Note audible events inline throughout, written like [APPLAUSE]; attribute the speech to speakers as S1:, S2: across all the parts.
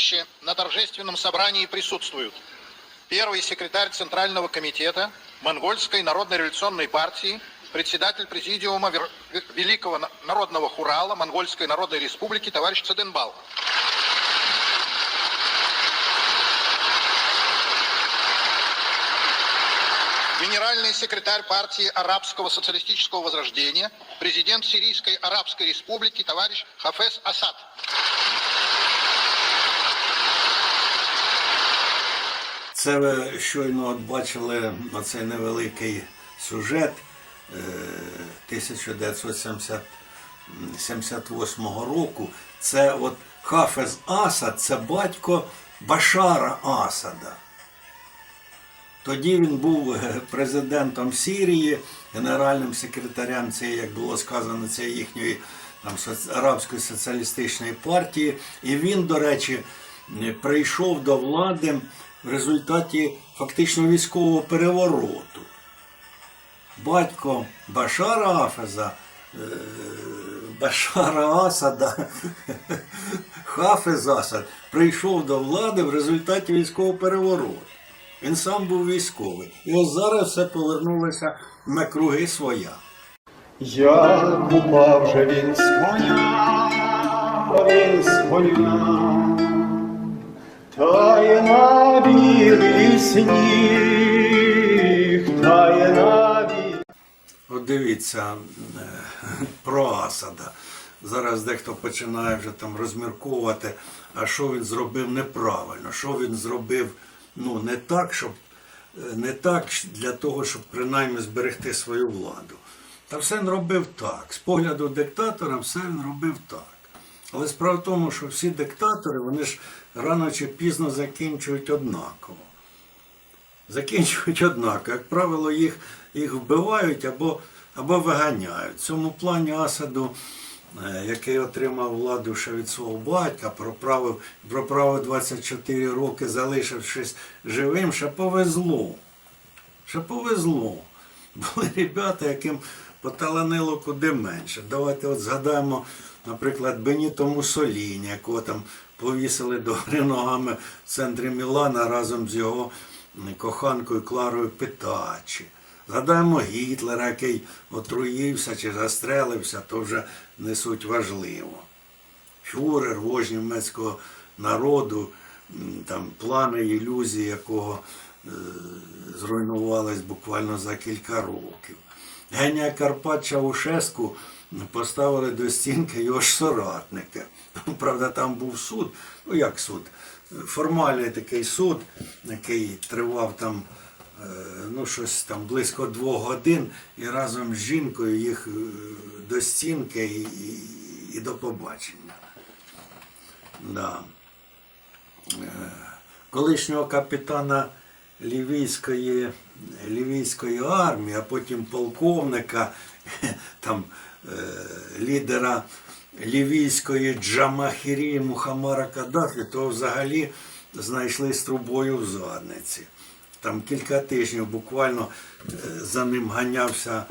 S1: Также на торжественном собрании присутствуют первый секретарь Центрального комитета Монгольской народно-революционной партии, председатель президиума Вер- Великого на- народного хурала Монгольской народной республики товарищ Цаденбал. Генеральный секретарь партии Арабского социалистического возрождения, президент Сирийской Арабской республики товарищ Хафез Асад.
S2: Це ви щойно от бачили оцей невеликий сюжет е, 1978 року. Це от Хафез Асад, це батько Башара Асада. Тоді він був е, президентом Сирії, генеральним секретарем цієї, як було сказано, цієї їхньої там, арабської соціалістичної партії. І він, до речі, е, прийшов до влади в результаті фактично військового перевороту. Батько Башара Афеза, е, Башара Асада, Хафез Асад, прийшов до влади в результаті військового перевороту. Він сам був військовий. І ось зараз все повернулося на круги своя.
S3: Як упав же він коня, він з тає на білий сніг, тає на білий.
S2: От дивіться е, про Асада. Зараз дехто починає вже там розмірковувати, а що він зробив неправильно, що він зробив ну, не так, щоб е, не так для того, щоб принаймні зберегти свою владу. Та все він робив так. З погляду диктатора, все він робив так. Але справа в тому, що всі диктатори, вони ж рано чи пізно закінчують однаково закінчують однаково. Як правило, їх, їх вбивають або, або виганяють. В цьому плані Асаду, е, який отримав владу ще від свого батька, проправив, проправив 24 роки, залишившись живим, ще повезло. Ще повезло. Були ребята, яким поталанило куди менше. Давайте от згадаємо, наприклад, Беніто Мусоліні, якого там повісили [LAUGHS] догори ногами в центрі Мілана разом з його коханкою Кларою Питачі. Згадаємо Гітлера, який отруївся чи застрелився, то вже не суть важливо. Фюрер, вождь німецького народу, там плани, ілюзії якого е, зруйнувались буквально за кілька років. Генія Карпат Чаушеску поставили до стінки його ж соратника. Правда, там був суд. Ну як суд? Формальний такий суд, який тривав там е, ну, щось там близько двох годин, і разом з жінкою їх е, до стінки і, і, і до побачення. Да. Е, Колишнього капітана Лівійської, Лівійської армії, а потім полковника, [LAUGHS] там, лідера Лівійської Джамахірії Мухаммара Каддафі, то взагалі знайшли з трубою в задниці. Там кілька тижнів буквально е, за ним ганявся,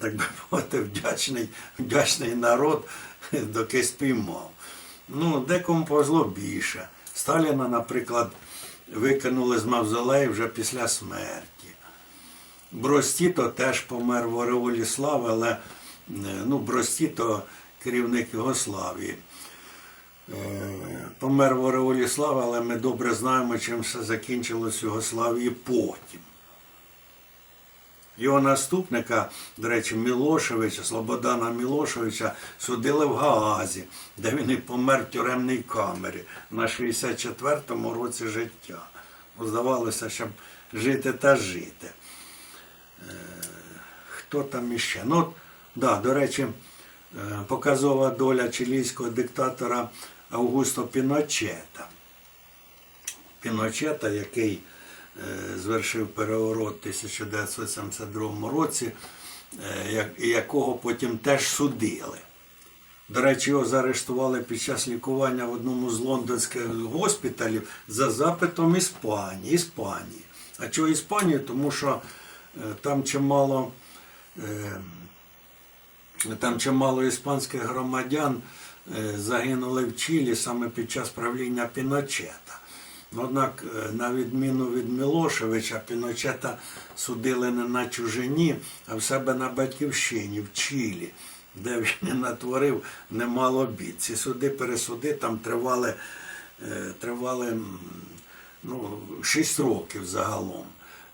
S2: так би [LAUGHS] мовити, вдячний, вдячний народ, [LAUGHS] доки спіймав. Ну, декому повезло більше. Сталіна, наприклад, викинули з мавзолею вже після смерті. Бростіто теж помер в Ореолі слави, але е, ну, Бростіто керівник Югославії. Е, Помер в Ореолі слави, але ми добре знаємо, чим все закінчилось в Югославії потім. Його наступника, до речі, Мілошевича, Слободана Мілошевича, судили в Гаазі, де він і помер в тюремній камері на 64-му році життя. Бо Здавалося, щоб жити та жити. Е, Хто там іще? Ну, да, до речі, е, показова доля чилійського диктатора Аугусто Піночета. Піночета, який е, звершив переворот у 1972 році, е, якого потім теж судили. До речі, його заарештували під час лікування в одному з лондонських госпіталів за запитом Іспанії. Іспанії. А чого Іспанії? Тому що там чимало, там чимало іспанських громадян е, загинули в Чилі саме під час правління Піночета. Однак, е, на відміну від Мілошевича, Піночета судили не на чужині, а в себе на батьківщині, в Чилі, де він натворив немало бід. Ці суди, пересуди там тривали, е, тривали ну, 6 років загалом.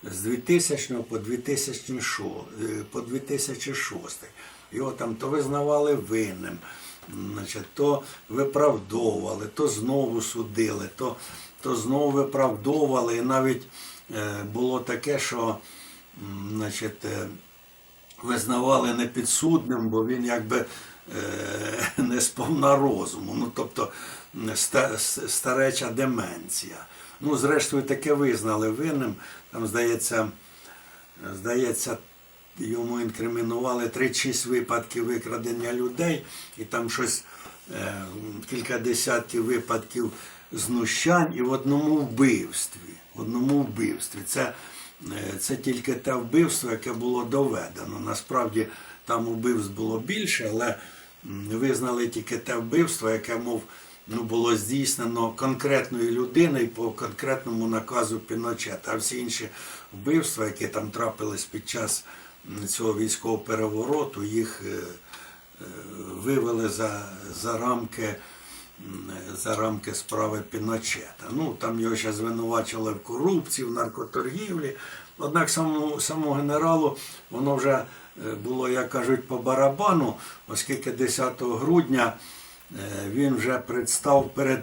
S2: З 2000 по 2006, е, по 2006. Його там то визнавали винним, значить, то виправдовували, то знову судили, то, то знову виправдовували. І навіть е, було таке, що значить, е, визнавали непідсудним, бо він якби е, [LAUGHS] не сповна розуму. Ну, тобто ста- стареча деменція. Ну, зрештою, таке визнали винним. Там, здається, здається, йому інкримінували 36 випадків викрадення людей, і там щось е, кілька десятків випадків знущань і в одному вбивстві. В одному вбивстві. Це, е, це тільки те вбивство, яке було доведено. Насправді там вбивств було більше, але визнали тільки те вбивство, яке, мов, ну, було здійснено конкретною людиною по конкретному наказу Піночета. А всі інші вбивства, які там трапились під час цього військового перевороту, їх е, е, вивели за, за рамки. За рамки справи Піночета. Ну, там його ще звинувачили в корупції, в наркоторгівлі. Однак самому, самому генералу воно вже е, було, як кажуть, по барабану, оскільки 10 грудня він вже представ перед,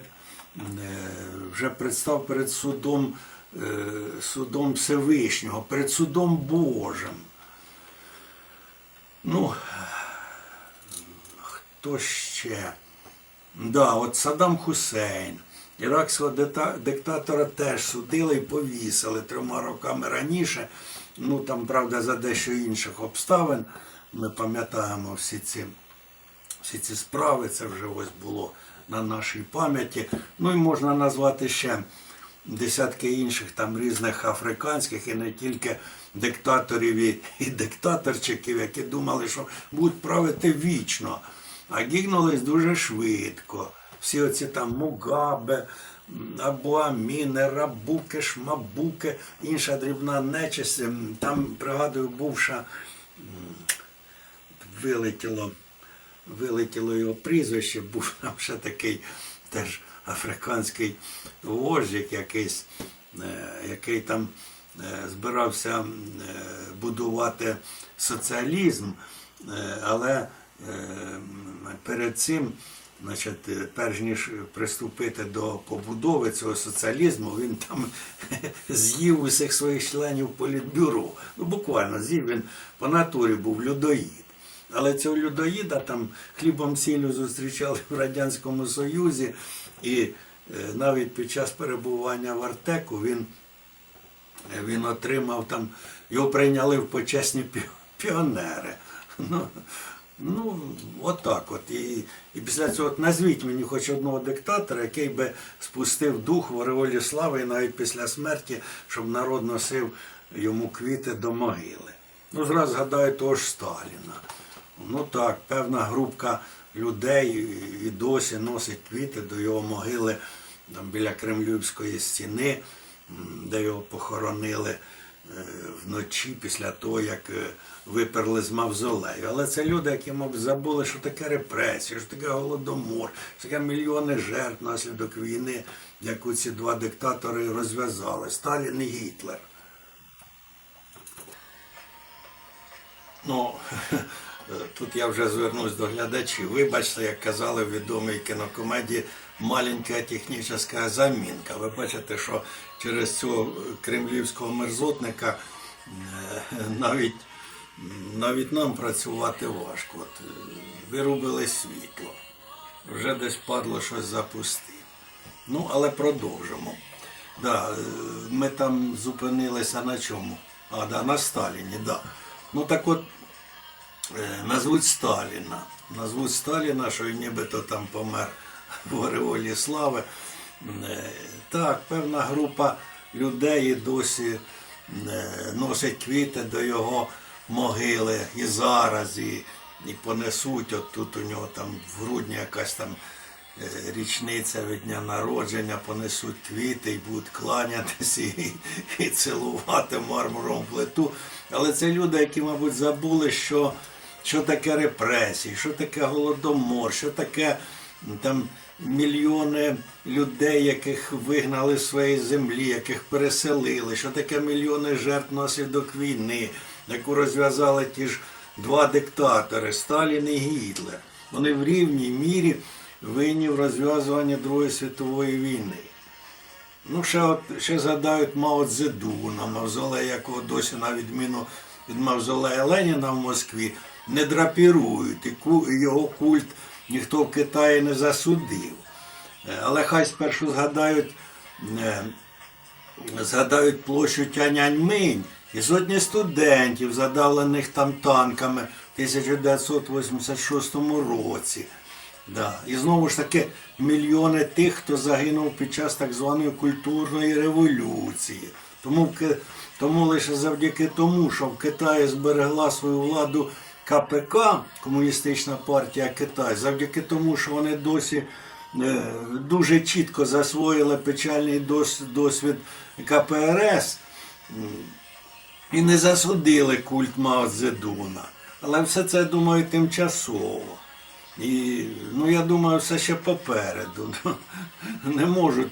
S2: вже представ перед судом, судом Всевишнього, перед судом Божим. Ну, хто ще? Да, от Саддам Хусейн. Іракського диктатора теж судили і повісили трьома роками раніше. Ну там, правда, за дещо інших обставин. Ми пам'ятаємо всі ці, всі ці справи, це вже ось було на нашій пам'яті. Ну і можна назвати ще десятки інших там різних африканських і не тільки диктаторів і, диктаторчиків, які думали, що будуть правити вічно, а гігнулись дуже швидко. Всі оці там Мугабе, або Аміне, Рабуки, Шмабуки, інша дрібна нечисть. Там, пригадую, бувша вилетіло, вилетіло його прізвище, був там ще такий теж африканський вождик якийсь, е, який там збирався е, будувати соціалізм, е, але е, перед цим. Значить, е, перш ніж приступити до побудови цього соціалізму, він там [LAUGHS] з'їв усіх своїх членів політбюро. Ну, буквально з'їв він по натурі був людоїд. Але цього людоїда там хлібом сіллю зустрічали в Радянському Союзі, і е, навіть під час перебування в Артеку він, е, він отримав там, його прийняли в почесні піонери. Ну, ну отак от. І, і після цього от назвіть мені хоч одного диктатора, який би спустив дух в ореолі слави і навіть після смерті, щоб народ носив йому квіти до могили. Ну, зразу згадаю того ж Сталіна. Ну так, певна групка людей і досі носить квіти до його могили там, біля Кремлівської стіни, де його похоронили е, вночі після того, як е, виперли з мавзолею. Але це люди, які, мабуть, забули, що таке репресія, що таке голодомор, що таке мільйони жертв внаслідок війни, яку ці два диктатори розв'язали Сталін і Гітлер. Ну, [LAUGHS] тут я вже звернусь до глядачів. Вибачте, як казали в відомій кінокомедії маленька технічна замінка. Ви бачите, що через цього кремлівського мерзотника е, навіть, навіть нам працювати важко. От, е, вирубили світло. Вже десь падло щось запустити. Ну, але продовжимо. Да, е, ми там зупинилися на чому? А, да, на Сталіні, да. Ну так от е, назвуть Сталіна. Назвуть Сталіна, що нібито там помер в Ореолі слави. Е, Так, певна група людей досі е, носить квіти до його могили і зараз, і, і понесуть. От тут у нього там в грудні якась там е, річниця від дня народження, понесуть квіти і будуть кланятися і, і цілувати мармуром плиту. Але це люди, які, мабуть, забули, що, що таке репресії, що таке голодомор, що таке там мільйони людей, яких вигнали з своєї землі, яких переселили, що таке мільйони жертв внаслідок війни, яку розв'язали ті ж два диктатори Сталін і Гітлер. Вони в рівній мірі винні в розв'язуванні Другої світової війни. Ну, ще, от, ще згадають Мао Цзедуна, мавзолей, якого досі на відміну від мавзолея Леніна в Москві не драпірують, і його культ ніхто в Китаї не засудив. Е, Але хай спершу згадають, е, згадають площу Тяньаньминь і сотні студентів, задавлених там танками в 1986 році. Да. І знову ж таки мільйони тих, хто загинув під час так званої культурної революції. Тому, тому лише завдяки тому, що в Китаї зберегла свою владу КПК, Комуністична партія Китай, завдяки тому, що вони досі е, дуже чітко засвоїли печальний дос- досвід КПРС, і не засудили культ Мао Цзедуна. Але все це, думаю, тимчасово. І ну, я думаю, все ще попереду. [LAUGHS] Не можуть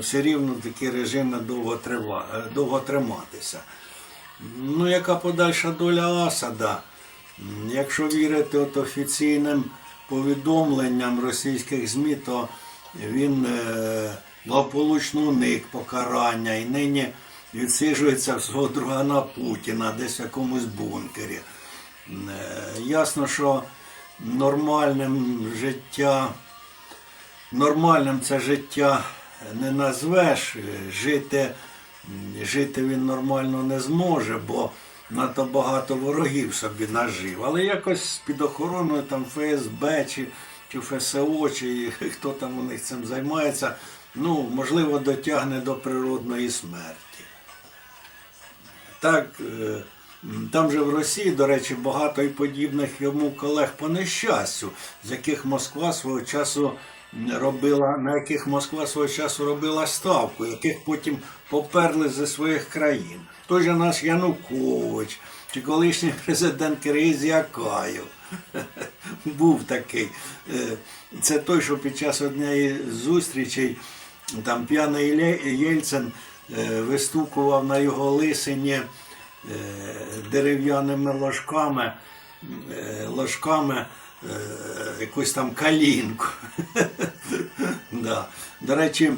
S2: все рівно такі режими довго, трива, довго триматися. Ну, яка подальша доля Асада? Якщо вірити от офіційним повідомленням російських ЗМІ, то він е, благополучно уник покарання і нині відсиджується в свого другана Путіна десь в якомусь бункері. Е, Ясно, що нормальним життя, нормальним це життя не назвеш. Е, Жити, жити він нормально не зможе, бо надто багато ворогів собі нажив. Але якось під охороною там ФСБ чи, чи ФСО, чи хто там у них цим займається, ну, можливо, дотягне до природної смерті. Так, е, там же в Росії, до речі, багато і подібних йому колег по нещастю, з яких Москва свого часу робила, на яких Москва свого часу робила ставку, яких потім поперли зі своїх країн. Той же наш Янукович, чи колишній президент Киргизії Акаєв. [LAUGHS] Був такий. Е, Це той, що під час однієї зустрічей там п'яний Єльцин е, вистукував на його лисині е, дерев'яними ложками, ложками якусь там калінку. [LAUGHS] До речі,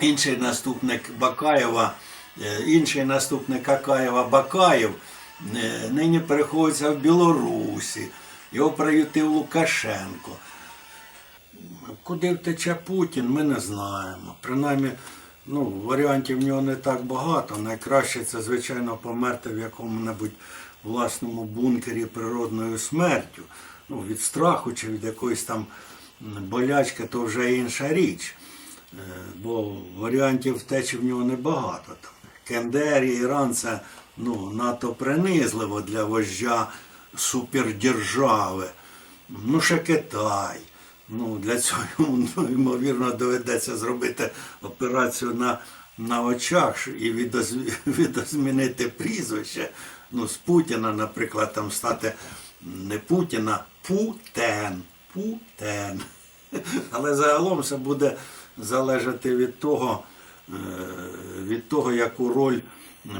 S2: інший наступник Бакаєва, інший наступник Акаєва Бакаєв е, нині переходиться в Білорусі. Його приютив Лукашенко. Куди втече Путін, ми не знаємо. Принаймні, ну, варіантів в нього не так багато. Найкраще це, звичайно, померти в якому-небудь власному бункері природною смертю. Ну, від страху чи від якоїсь там болячки, то вже інша річ. Е, Бо варіантів втечі в нього небагато. Там. КНДР і Іран це ну, надто принизливо для вождя супердержави. Ну, ще Китай. Ну, для цього [LAUGHS] ну, ймовірно, доведеться зробити операцію на, на очах і відоз- [LAUGHS] відозмінити прізвище. Ну, з Путіна, наприклад, там стати не Путіна, Путен. Путен. [LAUGHS] Але загалом це буде залежати від того, від того, яку роль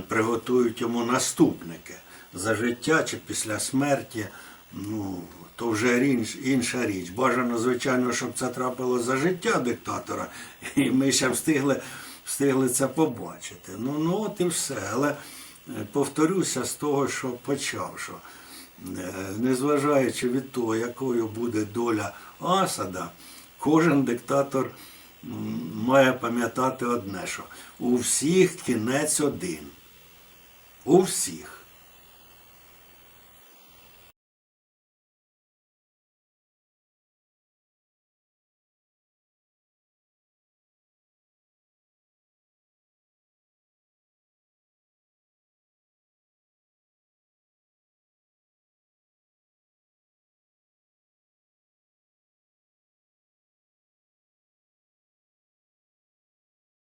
S2: приготують йому наступники. За життя чи після смерті, ну, то вже інша річ. Бажано, звичайно, щоб це трапило за життя диктатора, і ми ще встигли, встигли це побачити. Ну, ну от і все. Але е, повторюся з того, що почав, що е, незважаючи від того, якою буде доля Асада, кожен диктатор має пам'ятати одне, що у всіх кінець один. У всіх.